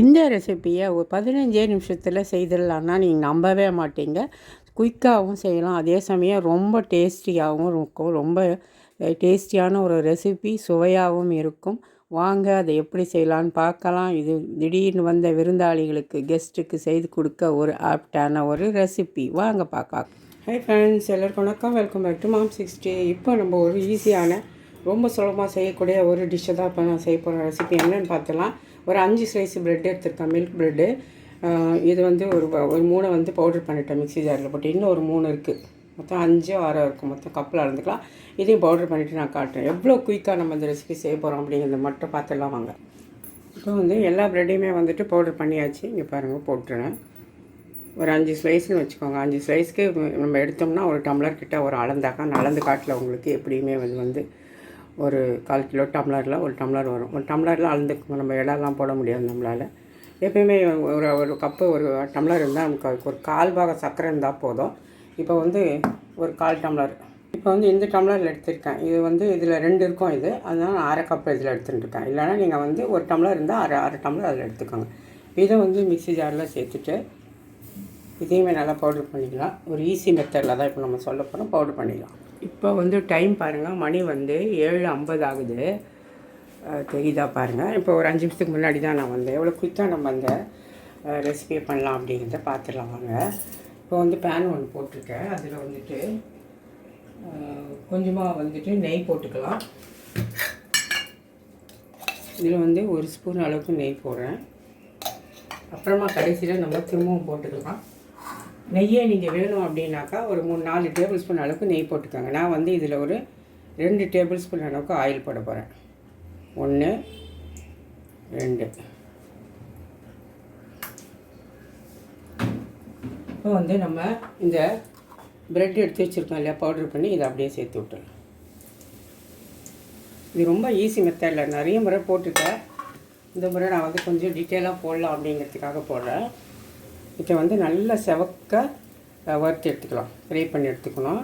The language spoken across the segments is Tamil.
இந்த ரெசிப்பியை ஒரு பதினஞ்சே நிமிஷத்தில் செய்திடலான்னா நீங்கள் நம்பவே மாட்டீங்க. குயிக்காகவும் செய்யலாம். அதே சமயம் ரொம்ப டேஸ்டியாகவும் இருக்கும். ரொம்ப டேஸ்டியான ஒரு ரெசிபி சுவையாகவும் இருக்கும். வாங்க அதை எப்படி செய்யலான்னு பார்க்கலாம். இது திடீர்னு வந்த விருந்தாளிகளுக்கு கெஸ்ட்டுக்கு செய்து கொடுக்க ஒரு ஆப்டான ஒரு ரெசிபி வாங்க பார்க்கலாம். ஹை ஃப்ரெண்ட்ஸ் எல்லோருக்கும் வணக்கம். Welcome back to mom sixty இப்போ நம்ம ஒரு ஈஸியான ரொம்ப சுலபமாக செய்யக்கூடிய ஒரு டிஷ்ஷை தான் இப்போ நான் செய்ய போகிற ரெசிபி என்னென்னு பார்த்துலாம் ஒரு அஞ்சு ஸ்லைஸ் ப்ரெட் எடுத்திருக்கேன் மில்க் ப்ரெட்டு இது வந்து ஒரு ஒரு மூணை வந்து பவுடர் பண்ணிட்டேன் மிக்ஸி ஜாரில் போட்டு. இன்னும் ஒரு மூணு இருக்குது மொத்தம் அஞ்சோ ஆறோ இருக்கும் மொத்தம் கப்பில் அளந்துக்கலாம் இதையும் பவுடர் பண்ணிவிட்டு நான் காட்டுறேன். எவ்வளோ குயிக்காக நம்ம இந்த ரெசிபி செய்ய போகிறோம் அப்படிங்கிறத மட்டும் பார்த்துலாம் வாங்க. இப்போ வந்து எல்லா ப்ரெட்டையுமே வந்துட்டு பவுடர் பண்ணியாச்சு. இங்கே பாருங்கள் போட்டுருவேன் ஒரு அஞ்சு ஸ்லைஸ்னு வச்சுக்கோங்க. அஞ்சு ஸ்லைஸ்க்கு நம்ம எடுத்தோம்னா ஒரு டம்ளர் கிட்ட ஒரு அளந்தாக்கா நான் அளந்து காட்டில் உங்களுக்கு எப்படியுமே வந்து வந்து ஒரு கால் கிலோ டம்ளரில் ஒரு டம்ளர் வரும். ஒரு டம்ளரில் அளந்துக்கு நம்ம இடம்லாம் போட முடியாது நம்மளால். எப்பயுமே ஒரு ஒரு கப்பு ஒரு டம்ளர் இருந்தால் நமக்கு அதுக்கு ஒரு கால் பாக சர்க்கரை இருந்தால் போதும். இப்போ வந்து ஒரு கால் டம்ளர். இப்போ வந்து இந்த டம்ளரில் எடுத்திருக்கேன். இது வந்து இதில் ரெண்டு இருக்கும் இது. அதனால் நான் அரை கப்பு இதில் எடுத்துட்டுருக்கேன். இல்லைனா நீங்கள் வந்து ஒரு டம்ளர் இருந்தால் அரை அரை டம்ளர் அதில் எடுத்துக்கோங்க. இதை வந்து மிக்ஸி ஜாரில் சேர்த்துட்டு இதையுமே நல்லா பவுட்ரு பண்ணிக்கலாம். ஒரு ஈஸி மெத்தடில் தான் இப்போ நம்ம சொல்ல போகிறோம் பவுட்ரு பண்ணிக்கலாம். இப்போ வந்து டைம் பாருங்கள் மணி வந்து ஏழு ஐம்பது ஆகுது. தெரியுதா பாருங்கள் இப்போ ஒரு அஞ்சு நிமிஷத்துக்கு முன்னாடி தான் நான் வந்தேன். எவ்வளோ குயிக்காக நம்ம அந்த ரெசிபியை பண்ணலாம் அப்படிங்கிறத பார்த்துடலாம் வாங்க. இப்போ வந்து பேன் ஒன்று போட்டிருக்கேன். அதில் வந்துட்டு கொஞ்சமாக வந்துட்டு நெய் போட்டுக்கலாம். இதில் வந்து ஒரு ஸ்பூன் அளவுக்கு நெய் போடுறேன். அப்புறமா கடைசியில் நம்ம திரும்பவும் போட்டுக்கலாம். நெய்யே நீங்கள் வேணும் அப்படின்னாக்கா ஒரு மூணு நாலு டேபிள் ஸ்பூன் அளவுக்கு நெய் போட்டுக்கோங்க. நான் வந்து இதில் ஒரு ரெண்டு டேபிள் ஸ்பூன் அளவுக்கு ஆயில் போட போகிறேன் ஒன்று ரெண்டு. இப்போ வந்து நம்ம இந்த பிரெட் எடுத்து வச்சுருக்கோம் இல்லையா பவுடர் பண்ணி இதை அப்படியே சேர்த்து விட்டுறோம் இது ரொம்ப ஈஸி மெத்தடில் நிறைய முறை போட்டுட்டேன். இந்த முறை நான் வந்து கொஞ்சம் டீட்டெயிலாக போடலாம் அப்படிங்கிறதுக்காக போடுறேன். இதை வந்து நல்லா செவக்க வறுத்து எடுத்துக்கலாம். ஃப்ரை பண்ணி எடுத்துக்கணும்.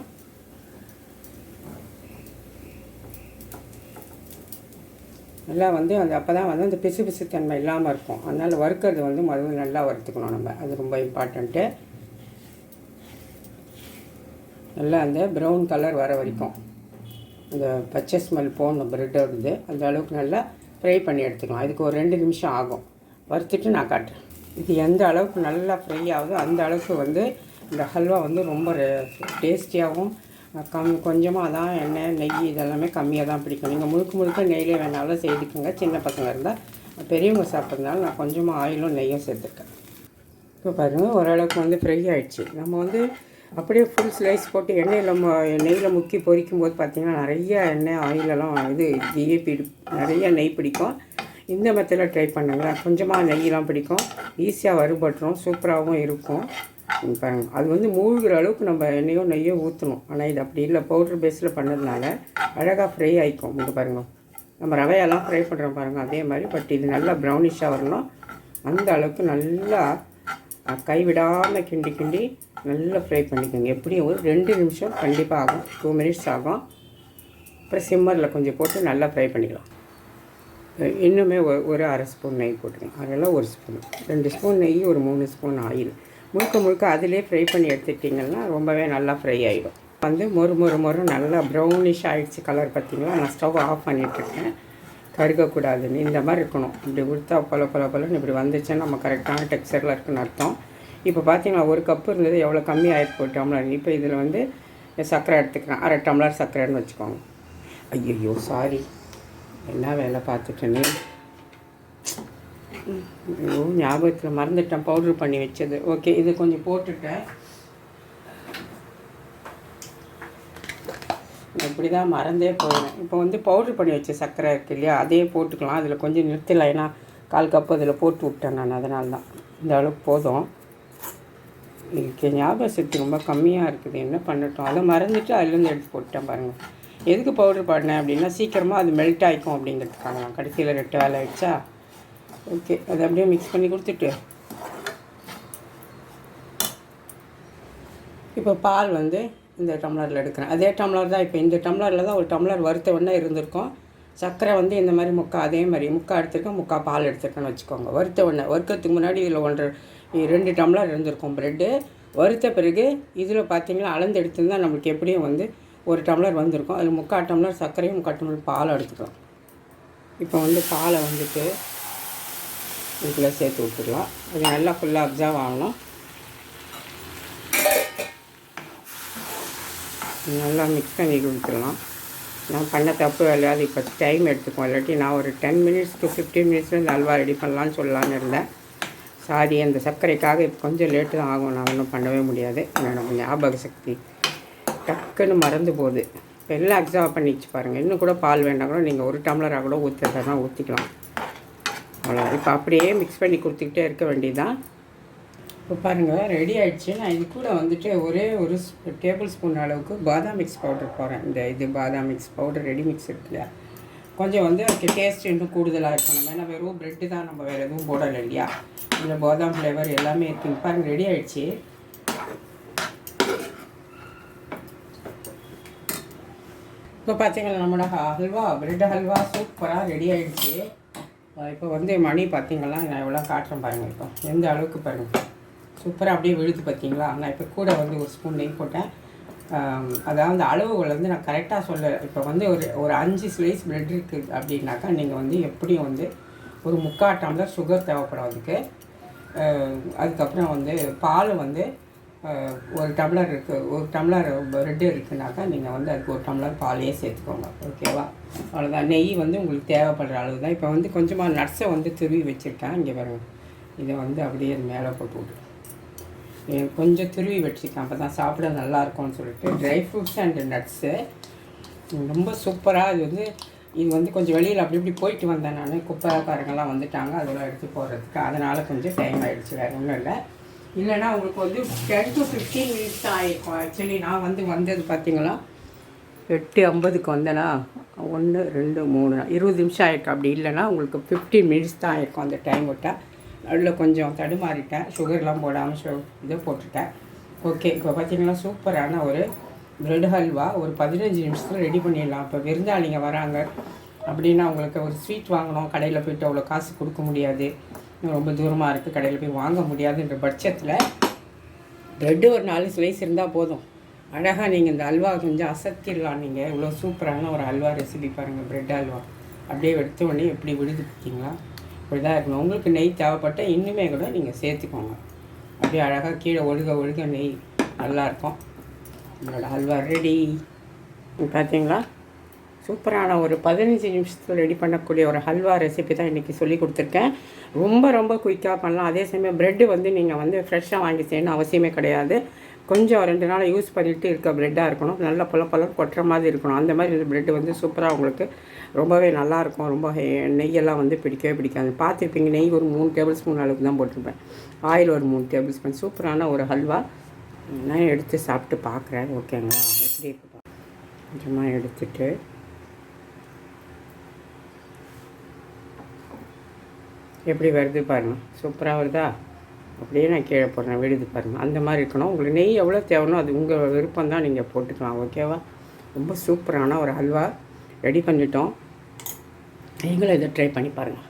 நல்லா வந்து அந்த அப்போ தான் வந்து அந்த பிசு பிசுத்தன்மை இல்லாமல் இருக்கும். அதனால் வறுக்கிறது வந்து முதல்ல நல்லா வறுத்துக்கணும் நம்ம. அது ரொம்ப இம்பார்ட்டண்ட்டு நல்லா அந்த ப்ரௌன் கலர் வர வரைக்கும். அந்த பச்சை ஸ்மெல் போகணும் ப்ரெட்டோடது அந்த அளவுக்கு நல்லா ஃப்ரை பண்ணி எடுத்துக்கலாம். இதுக்கு ஒரு ரெண்டு நிமிஷம் ஆகும். வறுத்துட்டு நான் காட்டுறேன். இது எந்த அளவுக்கு நல்லா ஃப்ரை ஆகுதோ அந்த அளவுக்கு வந்து இந்த ஹல்வா வந்து ரொம்ப டேஸ்டியாகவும் கம் கொஞ்சமாக தான் எண்ணெய் நெய் இதெல்லாமே கம்மியாக தான் பிடிக்கும். நீங்கள் முழுக்க முழுக்க நெய்யிலே வேணாலும் செய்துக்கோங்க. சின்ன பசங்க இருந்தால் பெரியவங்க சாப்பிட்றதுனால நான் கொஞ்சமாக ஆயிலும் நெய்யும் சேர்த்துருக்கேன். இப்போ பாருங்கள் ஓரளவுக்கு வந்து ஃப்ரை ஆகிடுச்சு நம்ம வந்து அப்படியே ஃபுல் ஸ்லைஸ் போட்டு எண்ணெயில் நெய்யில் முக்கி பொரிக்கும் போது பார்த்திங்கன்னா நிறைய எண்ணெய் ஆயிலெல்லாம் இது நெய்யே பிடி நிறைய நெய் பிடிக்கும். இந்த மெத்தடில் ட்ரை பண்ணுங்களேன் கொஞ்சமாக நெய்யெலாம் பிடிக்கும். ஈஸியாக வறுபட்டுரும். சூப்பராகவும் இருக்கும். பாருங்கள் பாருங்க. அது வந்து மூழ்கிற அளவுக்கு நம்ம எண்ணெயோ நெய்யோ ஊற்றணும் ஆனால் இது அப்படி இல்லை. பவுடர் பேஸில் பண்ணதுனால அழகாக ஃப்ரை ஆகிக்கும் இங்கே பாருங்கள் நம்ம ரவையெல்லாம் ஃப்ரை பண்ணுறோம் பாருங்கள் அதே மாதிரி. பட் இது நல்லா ப்ரௌனிஷாக வரணும். அந்த அளவுக்கு நல்லா கைவிடாமல் கிண்டி கிண்டி நல்லா ஃப்ரை பண்ணிக்கோங்க. எப்படியும் ஒரு ரெண்டு நிமிஷம் கண்டிப்பாக ஆகும். டூ மினிட்ஸ் ஆகும். அப்புறம் சிம்மரில் கொஞ்சம் போட்டு நல்லா ஃப்ரை பண்ணிக்கலாம். இன்னுமே ஒரு ஒரு அரை ஸ்பூன் நெய் போட்டுக்கணும். அதெல்லாம் ஒரு ஸ்பூன். ரெண்டு ஸ்பூன் நெய் ஒரு மூணு ஸ்பூன் ஆயில். முழுக்க முழுக்க அதிலே ஃப்ரை பண்ணி எடுத்துக்கிட்டிங்கன்னா ரொம்பவே நல்லா ஃப்ரை ஆகிடும் வந்து மொறு மொறு மொறு நல்லா ப்ரௌனிஷ் ஆகிடுச்சு கலர் பார்த்திங்களா? நான் ஸ்டவ் ஆஃப் பண்ணிட்டுருக்கேன். கருகக்கூடாதுன்னு. இந்த மாதிரி இருக்கணும். இப்படி கொடுத்தா பல பல பலன்னு இப்படி வந்துச்சுன்னா நம்ம கரெக்டான டெக்ஸ்சரில் இருக்குன்னு அர்த்தம். இப்போ பார்த்தீங்கன்னா ஒரு கப்பு இருந்தது எவ்வளோ கம்மி ஆயிருக்கு ஒரு டம்ளர். இப்போ இதில் வந்து சர்க்கரை எடுத்துக்கிறேன். அரை டம்ளர் சர்க்கரைன்னு வச்சுக்கோங்க. ஐயோ சாரி. என்ன வேலை பார்த்துட்டேன்னு ஐயோ ஞாபகத்தில் மறந்துட்டேன் பவுட்ரு பண்ணி வச்சது. ஓகே இது கொஞ்சம் போட்டுட்டேன். இப்படி தான் மறந்தே போயிடுவேன். இப்போ வந்து பவுட்ரு பண்ணி வச்ச சர்க்கரை இருக்கு இல்லையா அதே போட்டுக்கலாம். அதில் கொஞ்சம் நிறுத்தலை ஏன்னா கால் கப்பு அதில் போட்டு விட்டேன் நான் அதனால தான் இந்த அளவுக்கு போதும். எனக்கு ஞாபக சக்தி ரொம்ப கம்மியாக இருக்குது. என்ன பண்ணட்டும்? அதை மறந்துட்டு அதுலேருந்து எடுத்து போட்டேன் பாருங்கள் எதுக்கு பவுட்ரு பாடினேன் அப்படின்னா சீக்கிரமாக அது மெல்ட் ஆகிக்கும் அப்படிங்கிறதுக்காக நான் கடைசியில் ரெட்டு வேலை ஆகிடுச்சா ஓகே அதை அப்படியே மிக்ஸ் பண்ணி கொடுத்துட்டு. இப்போ பால் வந்து இந்த டம்ளரில் எடுக்கிறேன். அதே டம்ளர் தான் இப்போ இந்த டம்ளரில் தான் ஒரு டம்ளர் வறுத்த உடனே இருந்திருக்கும். சர்க்கரை வந்து இந்த மாதிரி முக்கா அதே மாதிரி முக்கால் எடுத்துருக்கேன் முக்கா பால் எடுத்துருக்கேன்னு வச்சுக்கோங்க. வறுத்த உடனே வறுக்கிறதுக்கு முன்னாடி இதில் ஒன்றரை ரெண்டு டம்ளர் இருந்திருக்கும் ப்ரெட்டு வறுத்த பிறகு இதில் பார்த்தீங்கன்னா அளந்து எடுத்துருந்தால் நம்மளுக்கு எப்படியும் வந்து ஒரு டம்ளர் வந்திருக்கும். அதில் முக்கால் டம்ளர் சர்க்கரையும் முக்கால் டம்ளர் பால் எடுத்துக்கலாம். இப்போ வந்து பாலை வந்துட்டு இதில் சேர்த்து விட்டுடலாம். அது நல்லா ஃபுல்லாக அப்சர்வ் ஆகணும். நல்லா மிக்ஸ் பண்ணி கொடுத்துடலாம். நான் பண்ண தப்பு இல்லையாது. இப்போ டைம் எடுத்துக்கோம் இல்லாட்டி நான் ஒரு டென் மினிட்ஸ் டு ஃபிஃப்டீன் மினிட்ஸில் இந்த அல்வா ரெடி பண்ணலான்னு சொல்லலான்னு இருந்தேன். சாரி அந்த சர்க்கரைக்காக இப்போ கொஞ்சம் லேட்டு தான் ஆகும். நான் ஒன்றும் பண்ணவே முடியாது. என்னோட ஞாபக சக்தி. டக்குன்னு மறந்து போகுது. இப்போ எல்லாம் அப்சர்வ் பண்ணிச்சு பாருங்கள் இன்னும் கூட பால் வேண்டாம் கூட நீங்கள் ஒரு டம்ளராக கூட ஊற்றுறதா ஊற்றிக்கலாம் அவ்வளோ இப்போ அப்படியே மிக்ஸ் பண்ணி கொடுத்துக்கிட்டே இருக்க வேண்டியதுதான். இப்போ பாருங்கள் ரெடி ஆகிடுச்சு நான் இது கூட வந்துட்டு ஒரே ஒரு டேபிள் ஸ்பூன் அளவுக்கு பாதாம் மிக்ஸ் பவுடர் போகிறேன் இந்த இது பாதாம் மிக்ஸ் பவுடர் ரெடி மிக்ஸ் இருக்குல்ல. கொஞ்சம் வந்து அதுக்கு டேஸ்ட் இன்னும் கூடுதலாக இருக்கணும் ஏன்னா வெறும் ப்ரெட்டு தான் நம்ம வேறு எதுவும் போடலை இல்லையா? இந்த பாதாம் ஃப்ளேவர் எல்லாமே இருக்குது பாருங்கள் ரெடி ஆகிடுச்சு இப்போ பார்த்தீங்களா நம்மளோட ஹல்வா பிரெட் ஹல்வா சூப்பராக ரெடி ஆகிடுச்சு இப்போ வந்து மணி பார்த்தீங்களா நான் எவ்வளோ காட்டுறேன் பாருங்கள் இப்போ. எந்த அளவுக்கு பாருங்கள் சூப்பராக அப்படியே விழுது பார்த்தீங்களா நான் இப்போ கூட வந்து ஒரு ஸ்பூன் நெய் போட்டேன். அதாவது அளவுகள் வந்து நான் கரெக்டாக சொல்ல இப்போ வந்து ஒரு ஒரு அஞ்சு ஸ்லைஸ் பிரெட் இருக்குது அப்படின்னாக்கா நீங்கள் வந்து எப்படியும் வந்து ஒரு முக்கால் டம்ளர் சுகர் தேவைப்படும் அதுக்கு. அதுக்கப்புறம் வந்து பால் வந்து ஒரு டம்ளர் இருக்குது ஒரு டம்ளர் பிரெட்டு இருக்குனாக்கா நீங்கள் வந்து அதுக்கு ஒரு டம்ளர் பாலையே சேர்த்துக்கோங்க. ஓகேவா அவ்வளோதான் நெய் வந்து உங்களுக்கு தேவைப்படுற அளவு தான் இப்போ வந்து கொஞ்சமாக நட்ஸை வந்து துருவி வச்சுருக்கேன். இங்கே பாருங்க. இதை வந்து அப்படியே அது மேலே போட்டு விட்டு கொஞ்சம் துருவி வச்சுருக்கேன். அப்போ தான் சாப்பிட நல்லாயிருக்கும்னு சொல்லிட்டு. ட்ரை ஃப்ரூட்ஸ் அண்ட் நட்ஸு ரொம்ப சூப்பராக இது வந்து இது வந்து கொஞ்சம் வெளியில் அப்படி இப்படி போயிட்டு வந்தேன் நான். குப்பைக்காரங்கெல்லாம் வந்துட்டாங்க. அதெல்லாம் எடுத்து போடுறதுக்கு. அதனால் கொஞ்சம் டைம் ஆகிடுச்சு வேறு ஒன்றும் இல்லை. இல்லைன்னா உங்களுக்கு வந்து டென் டு ஃபிஃப்டீன் மினிட்ஸ் தான் ஆகிருக்கும் ஆக்சுவலி நான் வந்து வந்தது பார்த்தீங்களா எட்டு ஐம்பதுக்கு வந்தேன்னா ஒன்று ரெண்டு மூணு இருபது நிமிஷம் ஆயிருக்கும் அப்படி இல்லைன்னா உங்களுக்கு ஃபிஃப்டீன் மினிட்ஸ் தான் ஆயிருக்கும் அந்த டைம் விட்டால் நடுவில் கொஞ்சம் தடுமாறிட்டேன். சுகர்லாம் போடாமல் சு இதை போட்டுட்டேன். ஓகே இப்போ பார்த்தீங்கன்னா சூப்பரான ஒரு பிரெட் ஹல்வா ஒரு பதினஞ்சு நிமிஷத்தில் ரெடி பண்ணிடலாம். இப்போ விருந்தாளிங்க வராங்க. அப்படின்னா உங்களுக்கு ஒரு ஸ்வீட் வாங்கணும். கடையில் போயிட்டு அவ்வளோ காசு கொடுக்க முடியாது. ரொம்ப தூரமாக இருக்குது கடையில் போய் வாங்க முடியாதுன்ற பட்சத்தில் ப்ரெட்டு ஒரு நாலு ஸ்லைஸ் இருந்தால் போதும். அழகாக நீங்கள் இந்த அல்வா கொஞ்சம் அசத்திடலாம் நீங்கள் இவ்வளோ சூப்பரான ஒரு அல்வா ரெசிபி பாருங்கள் ப்ரெட் அல்வா. அப்படியே எடுத்த உடனே எப்படி விடுது பார்த்தீங்களா இப்படி தான் இருக்கணும். உங்களுக்கு நெய் தேவைப்பட்ட இன்னுமே கூட நீங்கள் சேர்த்துக்கோங்க. அப்படியே அழகாக கீழே ஒழுக ஒழுக நெய் நல்லாயிருக்கும் உங்களோட அல்வா ரெடி பார்த்தீங்களா சூப்பரான ஒரு பதினஞ்சு நிமிஷத்தில் ரெடி பண்ணக்கூடிய ஒரு ஹல்வா ரெசிபி தான் இன்றைக்கி சொல்லி கொடுத்துருக்கேன். ரொம்ப ரொம்ப குயிக்காக பண்ணலாம். அதே சமயம் ப்ரெட்டு வந்து நீங்கள் வந்து ஃப்ரெஷ்ஷாக வாங்கி செய்யணும் அவசியமே கிடையாது. கொஞ்சம் ரெண்டு நாள் யூஸ் பண்ணிட்டு இருக்க ப்ரெட்டாக இருக்கணும். நல்ல பல பழம் கொட்டுற மாதிரி இருக்கணும். அந்த மாதிரி இந்த ப்ரெட்டு வந்து சூப்பராக உங்களுக்கு ரொம்பவே நல்லாயிருக்கும் ரொம்ப ஹெ- நெய்யெல்லாம் வந்து பிடிக்கவே பிடிக்காது. பார்த்துருப்பீங்க நெய் ஒரு மூணு டேபிள் ஸ்பூன் அளவுக்கு தான் போட்டிருப்பேன். ஆயில் ஒரு மூணு டேபிள் ஸ்பூன் சூப்பரான ஒரு ஹல்வா. நான் எடுத்து சாப்பிட்டு பார்க்குறேன். ஓகேங்களா? எப்படி இருக்கு கொஞ்சமாக எடுத்துகிட்டு எப்படி வருது பாருங்கள் சூப்பராக வருதா? அப்படியே நான் கீழே போடுறேன். விடுது பாருங்கள் அந்த மாதிரி இருக்கணும். உங்களுக்கு நெய் எவ்வளோ தேவைனோ அது உங்கள் விருப்பம் தான் நீங்கள் போட்டுக்கலாம். ஓகேவா ரொம்ப சூப்பரான ஒரு ஹல்வா ரெடி பண்ணிட்டோம். நீங்களும் இதை ட்ரை பண்ணி பாருங்கள்